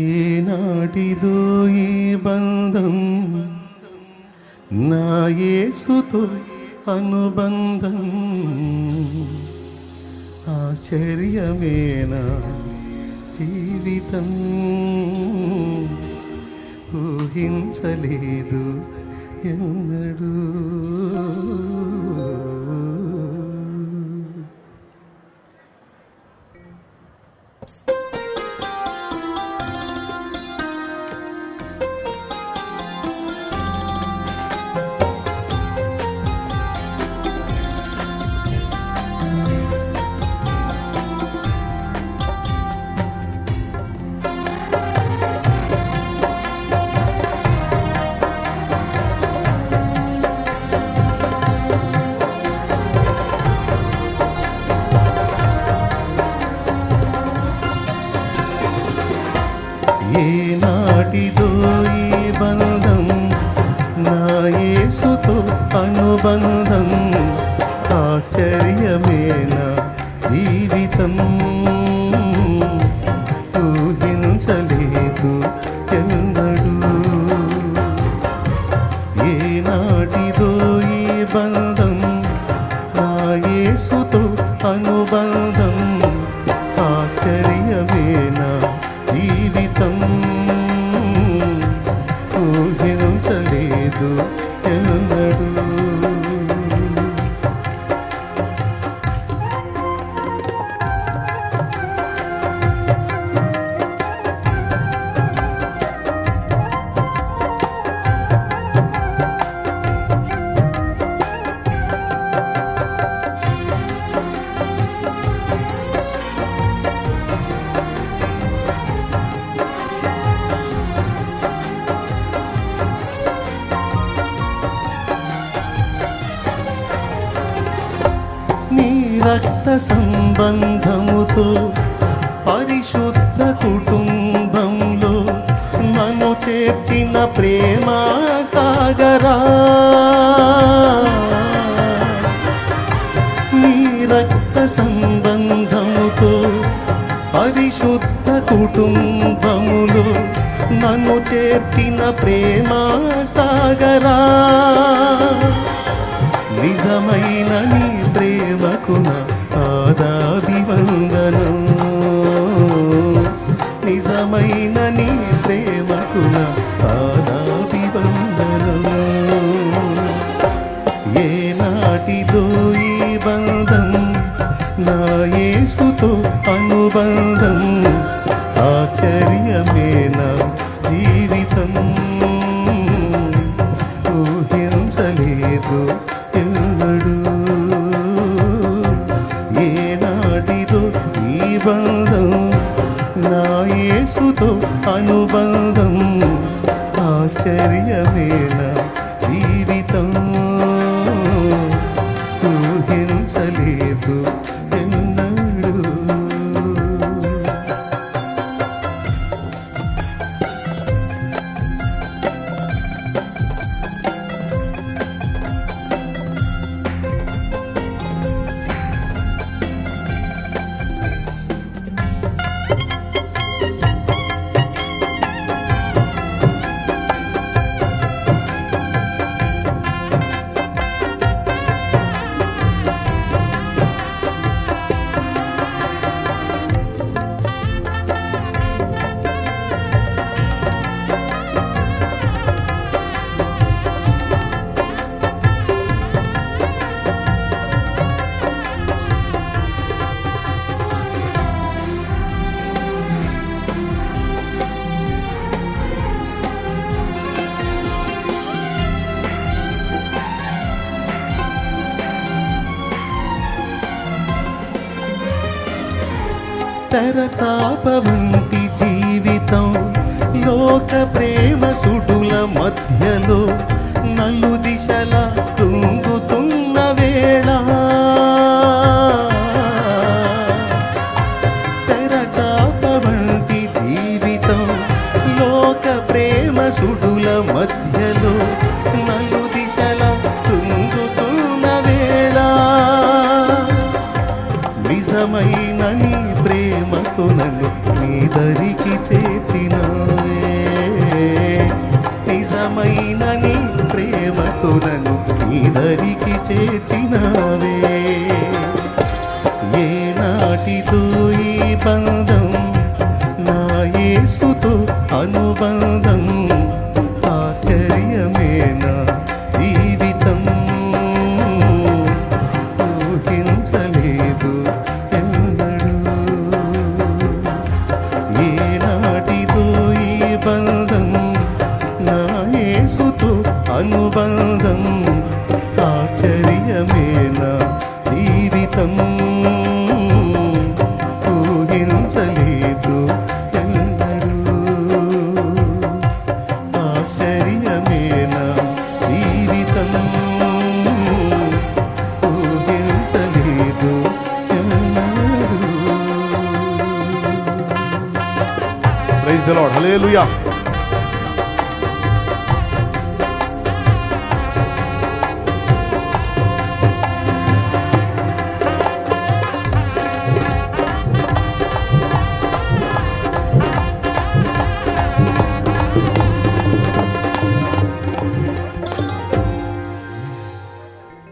ఏనాటిదో ఈ బంధం నా యేసుతో అనుబంధం. ఆశ్చర్యమేనా జీవితం? ఊహించలేదు ఎన్నడూ. ఏనాటిదో ఈ బంధం? నా యేసుతో అనుబంధం. ఆశ్చర్యమేన జీవితం? ఊహించలేదు ఎన్నడు. ఏనాటిదో ఈ బంధం? నా యేసు రక్త సంబంధముతో పరిశుద్ధ కుటుంబంలో నన్ను చేర్చిన ప్రేమ సాగరా. నీ రక్త సంబంధముతో పరిశుద్ధ కుటుంబములో నన్ను చేర్చిన ప్రేమ సాగరా. నిజమైన నీ ప్రేమకు ఆదాది పాదాభివందనం నిజమైన నీ ప్రేమకు నా పాదాభివందనం ఏనాటిదో ఈ బంధం నా యేసుతో అనుబంధం. బంధం నా యేసుతో అనుబంధం. ఆశ్చర్యమేనా జీవితం. ఊహించలేదు తెరచాప వంటి జీవితం. లోక ప్రేమ సుడుల మధ్యలో నలు దిశల కృంగుతున్న వేళ. తెరచాప వంటి జీవితం. లోక ప్రేమ సుడుల మధ్యలో నలు దిశల కృంగుతున్న వేళ. నిజమైన నీ నన్ను నీ దరికి చేర్చి నిజమైన నీ ప్రేమతో నన్ను నీ దరికి చేర్చినవే. ఏ నాటితో ఈ బంధం నా యేసుతో అనుబంధం అనుబంధం ఆశ్చర్యమే జీవితం? ఊహించలేదు ఎన్నడూ ఆశ్చర్యమే జీవితం? ఊహించలేదు ఎన్నడూ ప్రైజ్ ద లార్డ్ హల్లెలూయా